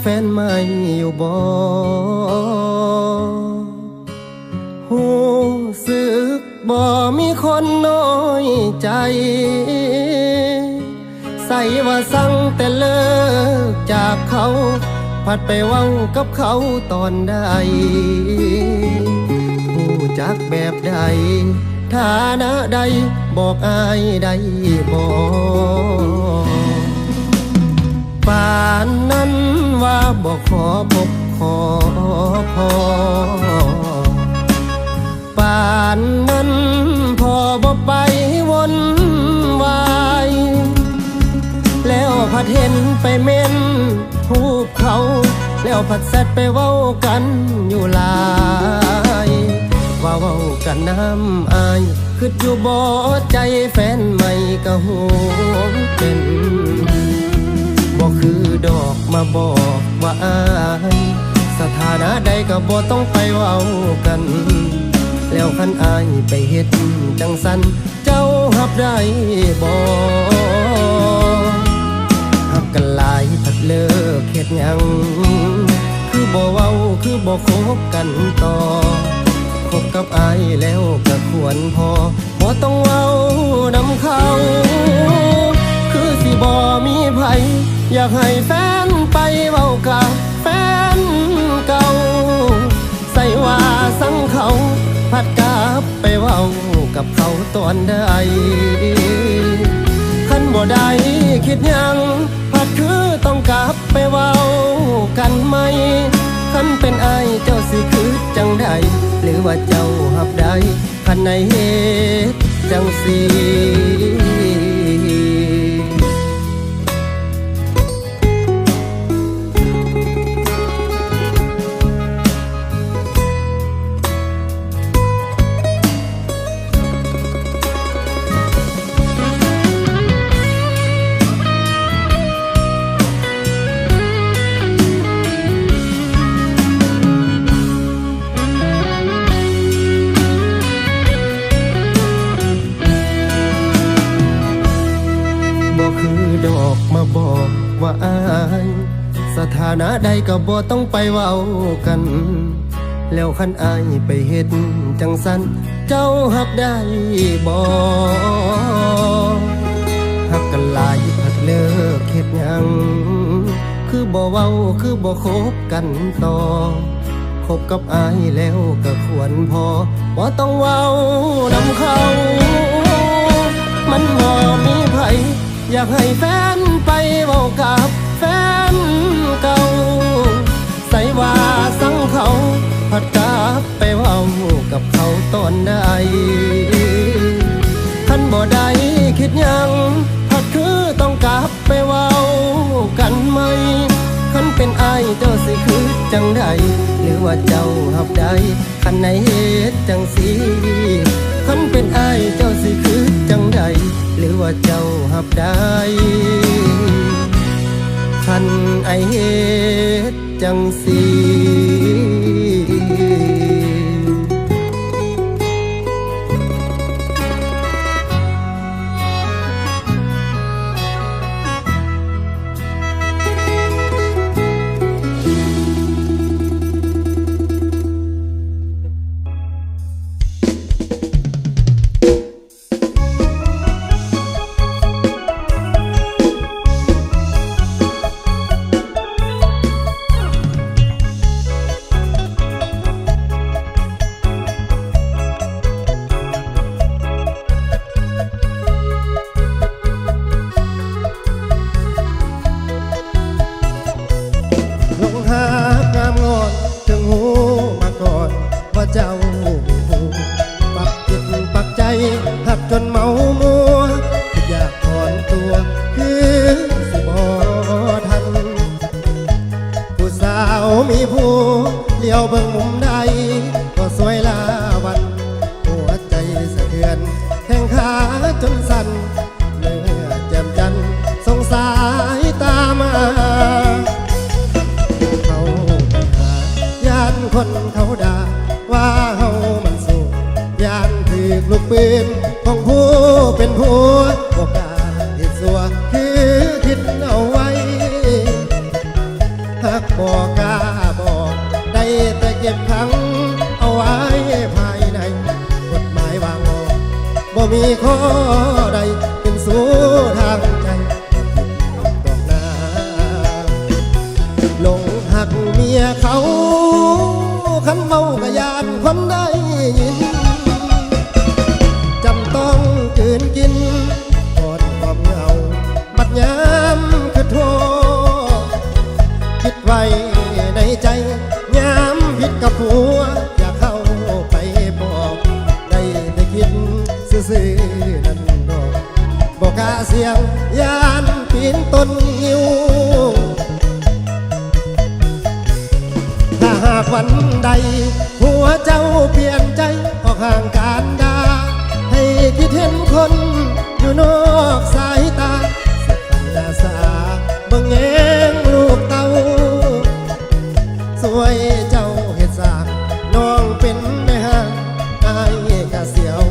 แฟนใหม่อยู่บ่หูสึกบ่มีคนน้อยใจ ใส่ว่าสั่งแต่เลิกจากเขา พัดไปว้ากับเขาตอนใดผู้จักแบบใดฐานะใดบอกอายได้บอกป่านนั้น ว่าบอกขอพบขอพอป่านนั้นพอบ่ไปวนวายแล้วพัดเห็นไปเม่นหูปเขา แล้วพัดแซดไปเว้ากันอยู่หลายว่าเว้ากันน้ำอายคืออยู่บ่ใจแฟนใหม่ก็หวงเป็น คือดอกมาบอกว่าอายสถานะใดก็บ่ต้องไปเว้ากัน แล้วคันอายไปเฮ็ดจังสัน เจ้าหับได้บ่หักกันหลายพัดเลิกเฮ็ดหยัง คือบ่เว้าคือบ่คบกันต่อคบกับอายแล้วก็ควรพอบ่ต้องเว้านำเขา บ่มีไผอยากให้แฟนไปเว้ากับแฟนเก่า ใส่ว่าสั่งเขา พัดกับไปเว้ากับเขาตอนใดคันบ่ได้คิดยัง พัดคือต้องกลับไปเว้ากันไหมคันเป็นไอเจ้าสิคือจังใดหรือว่าเจ้าหับได้คันในเหตุจังสี ก็บ่ต้องไปเว้ากัน แล้วคันอายไปเฮ็ดจังสันเจ้าหักได้บ่หักกันหลายพัดเลิกเฮ็ดหยัง คือบ่เว้าคือบ่คบกันต่อคบกับอายแล้วก็ควรพอบ่ต้องเว้านำเขา มันบ่มีไผอยากให้แฟนไปเว้ากับ พัดกลับไปว้ากับเขาตอนใดคันบ่ได้คิดยังพัดคือต้องกลับไปว้ากันไหมคันเป็นอายเจ้าสิคือจังใดหรือว่าเจ้าหับได้คันในเหตุจังสีคันเป็นอายเจ้าสิคือจังใดหรือว่าเจ้าหับได้คันไอเหตุจังสีะยานคนได้ วยเจ้าเห็ดสากน้องเป็นแม่ห้างอายกะเสียว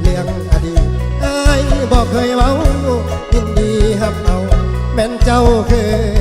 เลี้ยงอดีตอายบอกเคยเว้ายินดีฮับเอาแม่นเจ้าเคย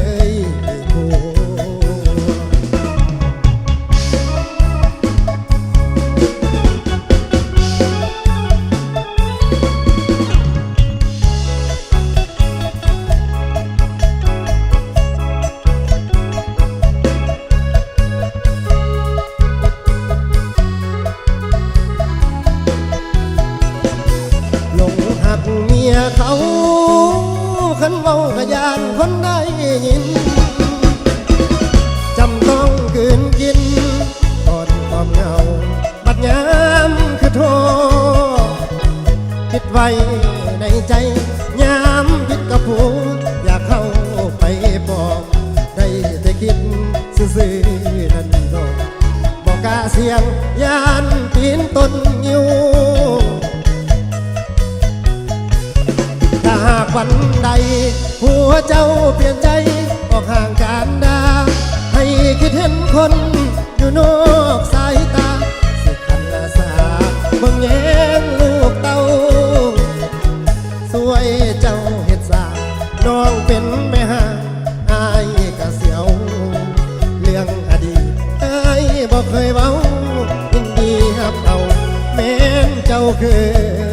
ว้ในใจยามคิดกับผูอยากเข้าไปบอกได้แต่คิดซื่อๆนั่นดอกบอกกาเสียงยานปีนต้นงิ้วถ้าหากวันใด หัวเจ้าเปลี่ยนใจออกห่างการดาให้คิดเห็นคน น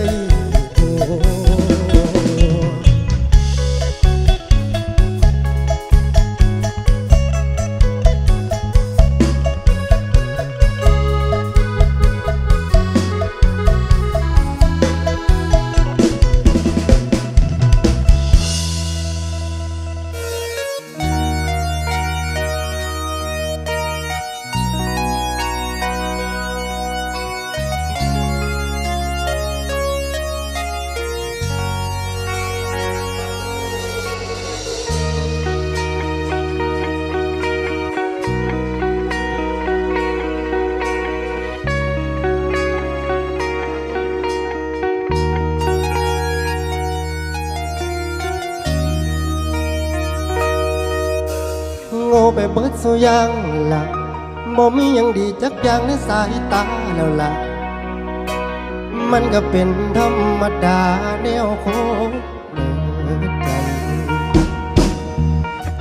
ไปเบิดสุยางละบ่มียังดีจักอย่างในสายตาแล้วล่ะมันก็เป็นธรรมดาแนวของใจ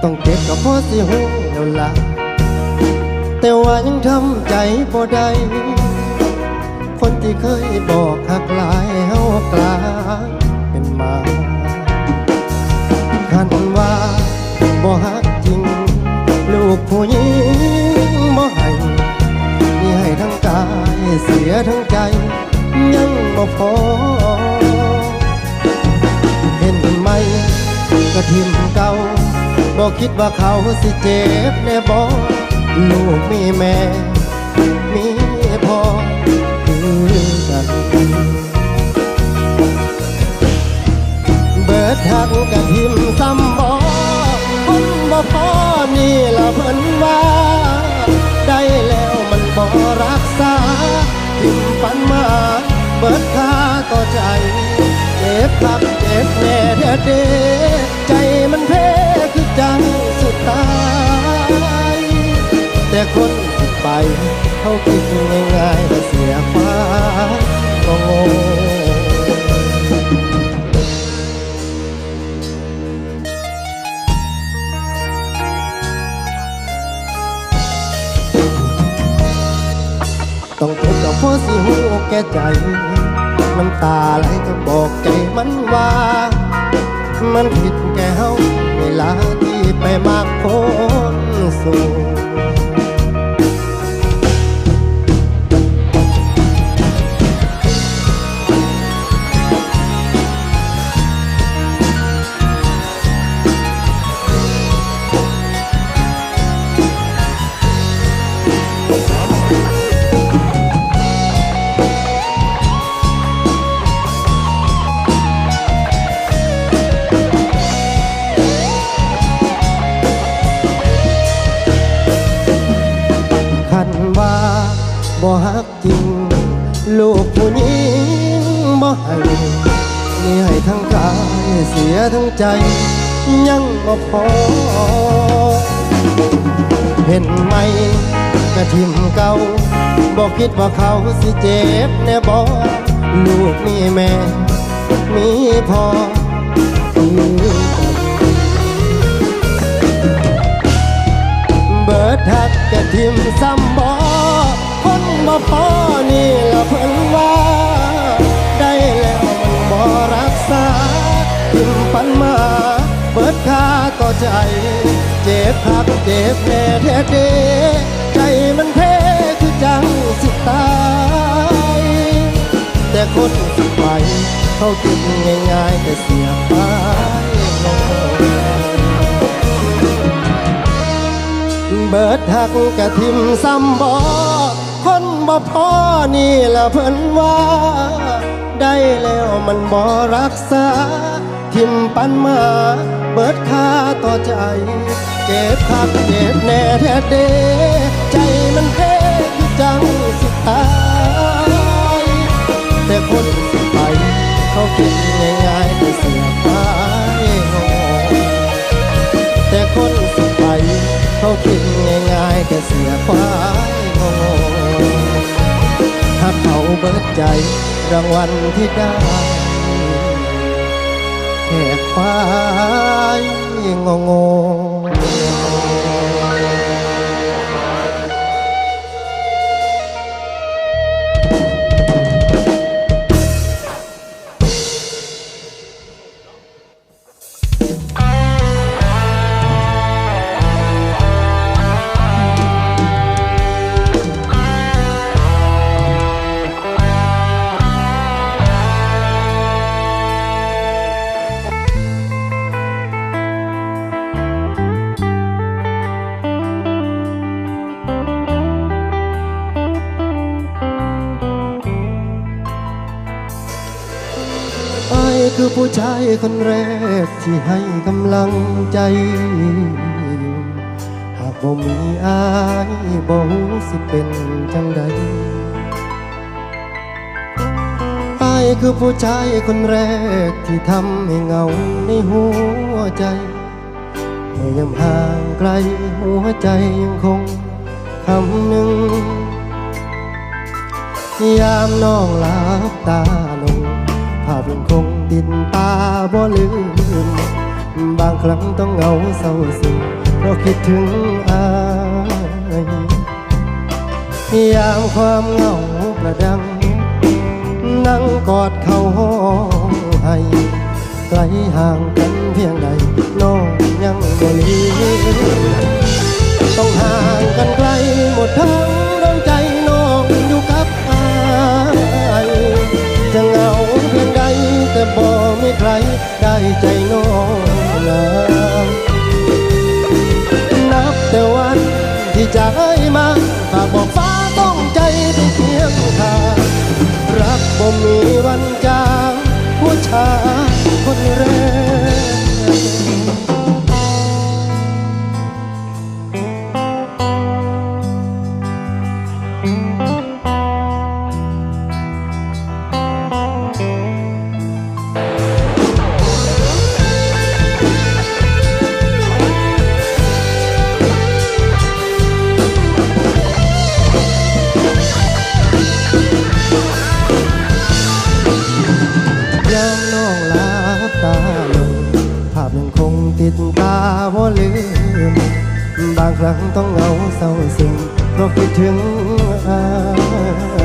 ต้องเจ็บกับพ่อสิหูแล้วล่ะแต่ว่ายังทำใจบ่ได้คนที่เคยบอกหักลายเฮากลายเป็นมาคันว่าบ่ฮัก กผู้หญิงบ่ให้มีให้ทั้งกายเสียทั้งใจ ยังบ่พอ เห็นไหมกระทิมเก่าบ่คิดว่าเขาสิเจ็บแน่บ่ลูกมีแม่ มีพ่อคือกันเบิดหักกระทิมซ้ำบ่ คนบ่พอนี่ละเพิ่นว่า ได้แล้วมันบ่รักษาทิมปันมา เบิดค่าต่อใจ เจ็บคักเจ็บแน่เด้อเด้ใจมันเพ้คือจังสุดตาย แต่คนที่ไป เขาคิดง่ายๆแต่เสียฟ้าก็โง่ ต้องเจ็บกับพอสิหูแก่ใจ น้ำตาไหลก็บอกใจมันว่า มันผิดแก่เฮาเวลาที่ไปมากคนสู่ ให้นี่ให้ทั้งกายเสียทั้งใจ ยังบ่พอ เห็นไหมกระทิมเก่าบอกคิดว่าเขาสิเจ็บแน่บ่ลูกมีแม่ มีพ่อเบิดหักกะทิมซ้ำบ่คนบ่พอนี่ละ ปันมา เบิดค่าต่อใจ เจ็บคักเจ็บแน่แท้เดใจมันเทคือจังสิตาย แต่คนสิไปเขาคิดง่ายๆแต่เสียไปเบิดหักกะทิมซ้ำบ่คนบ่พอนี่ละเพิ่นว่า ได้แล้วมันบ่รักษา ทิมปันมา เบิดค่าต่อใจ เจ็บคักเจ็บแน่แท้เด ใจมันเทคือจังสิตาย แต่คนสิไป เขาคิดง่ายๆแต่เสียไปงงแต่คนสิไป เขาคิดง่ายๆแค่เสียควายโง่ถ้าเขาเบิดใจรางวัลที่ได้ แค่คว ที่ให้กำลังใจหากบ่มีอายบ่รู้สิเป็นจังใดอายคือผู้ชายคนแรกที่ทำให้เหงาในหัวใจเมื่อยามห่างไกลหัวใจยังคงคำหนึ่ง ยามน้องหลับตาลงภาพยังคงติดตาบ่ลืม บางครั้งต้องเหงาเศร้าซึมเพราะคิดถึงอายยามความเหงาประดัง นั่งกอดเขาห้องให้ไกลห่างกันเพียงใดน้องยังบ่ลืมต้องห่างกันไกลหมดทั้งดวงใจน้องอยู่กับอายจะเหงาเพียงใดแต่บ่ มีใครได้ใจน้องนา งคงติดตาบ่ลืม บางครั้งต้องเหงาเศร้าซึมเพราะคิดถึงอา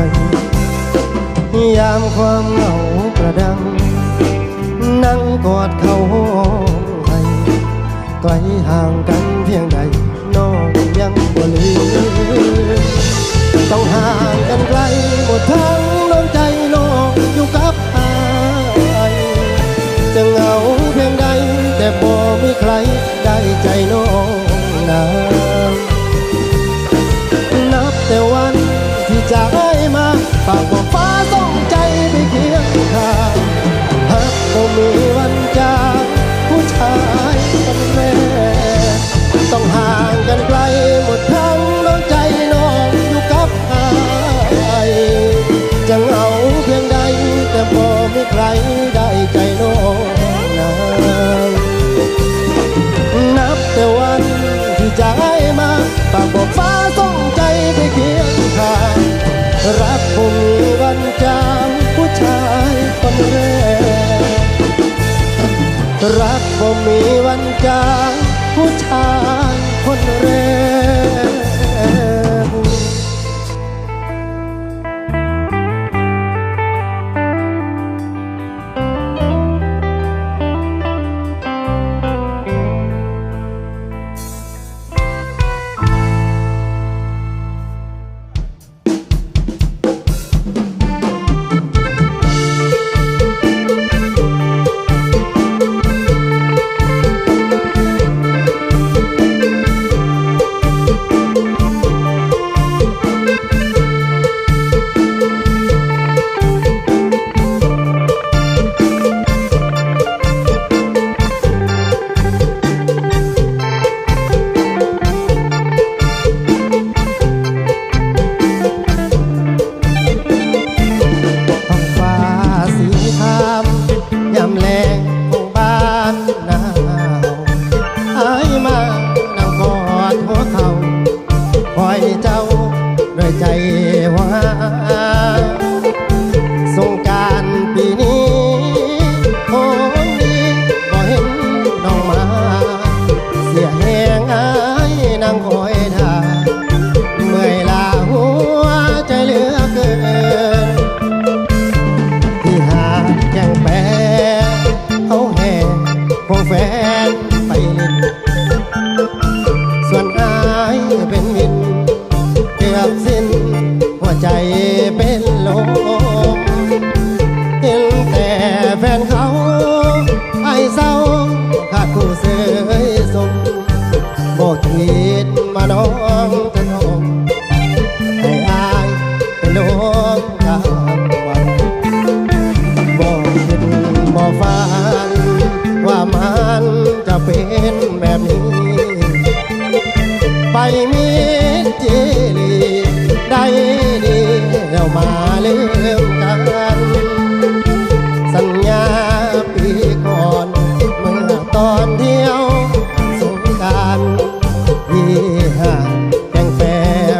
ยยามความเหงาประดัง นั่งกอดเขาห้องไห้ไกลห่างกันเพียงใดน้องยังบ่ลืมต้องห่างกันไกลหมดทั้งดวงใจน้องอยู่กับอายจะเหงาเพียงใด แต่บ่มีใครได้ใจน้องนางนับแต่วันที่จากได้มาปากบอกฟ้าส่งใจไปเคียงข้างหากบ่มีวันจากผู้ชายคนแรกต้องหา รักบ่มีวันจางผู้ชายคนแรก นแบบนี้ ไปมิตรจิลีได้ดีแล้วมาเลืมกัน สัญญาปีก่อนเมื่อตอนเที่ยวสงการยี่ห้าแก่งแฟ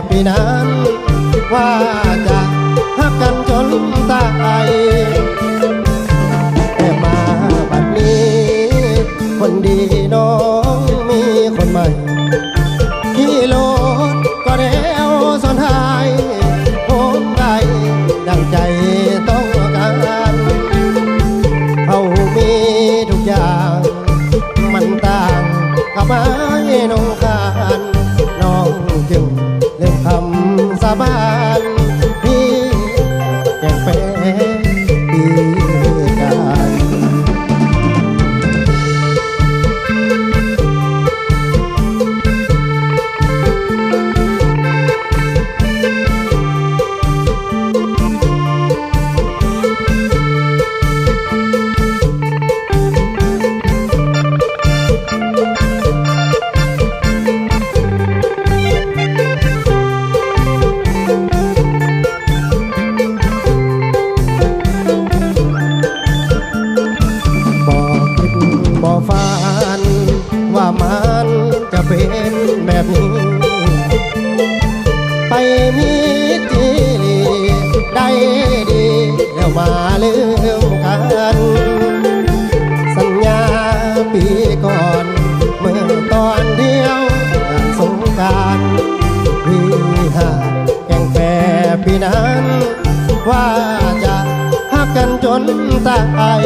ปีนั้นว่า ม่ขี่รถก็เร็วสอนท้ายผมได้ดังใจต้องการเขามีทุกอย่างมันต่างกับไม้นองการน้องจึงเลืมคำสาบาน แล้วมาลืมกัน สัญญาปีก่อนเมื่อตอนเดียวสงกรารพี่หาดแก่งแฟปีนั้น ว่าจะหักกันจนตาย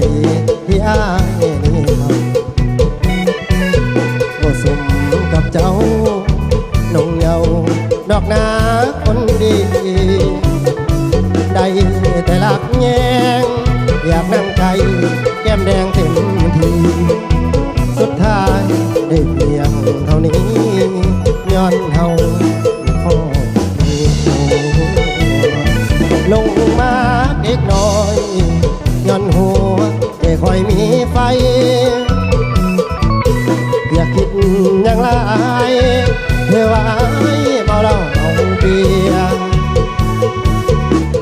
เสียใจที่อายนี่ทำว่าสมกับเจ้าน้องเยาดอกนาคนดี ได้แต่ลักแยงอยากนั่ เทวาให้เมาเหล้าเอาเบียร์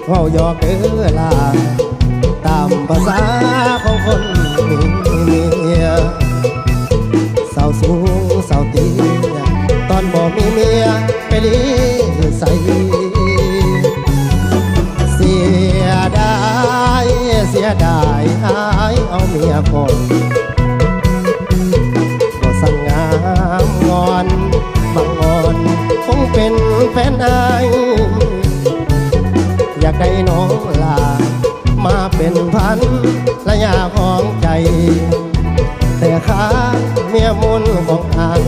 เว้ายอกเด้อลาตามภาษาของคน พันระยะของใจ แต่ข้าเมียมุนของทาง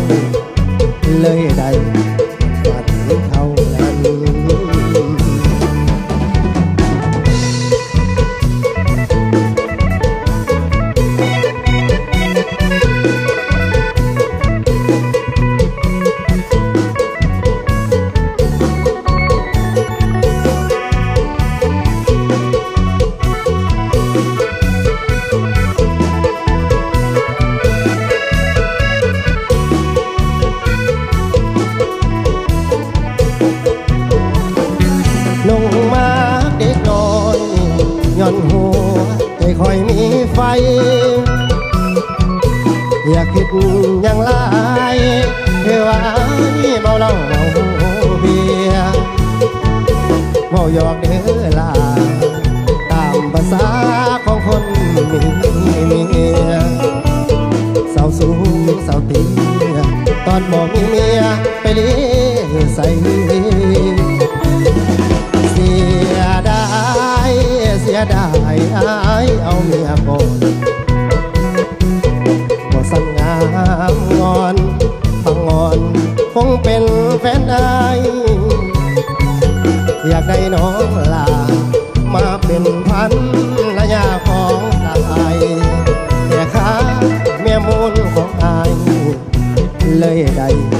อยากคิดอย่างไรเธอว่าเมาเหล้าเมาเบียร์เมาหยอกเด้อลาตามภาษาของคนมีเมียสาวสูงสาวตีตอนบ่มีเมียไปเลี้ยใส่เสียดายเสียดายอายเอาเมียก่อน อยากได้น้องลา มาเป็นพันระยาของสายแต่ข้าแม่มูลของอายเลยได้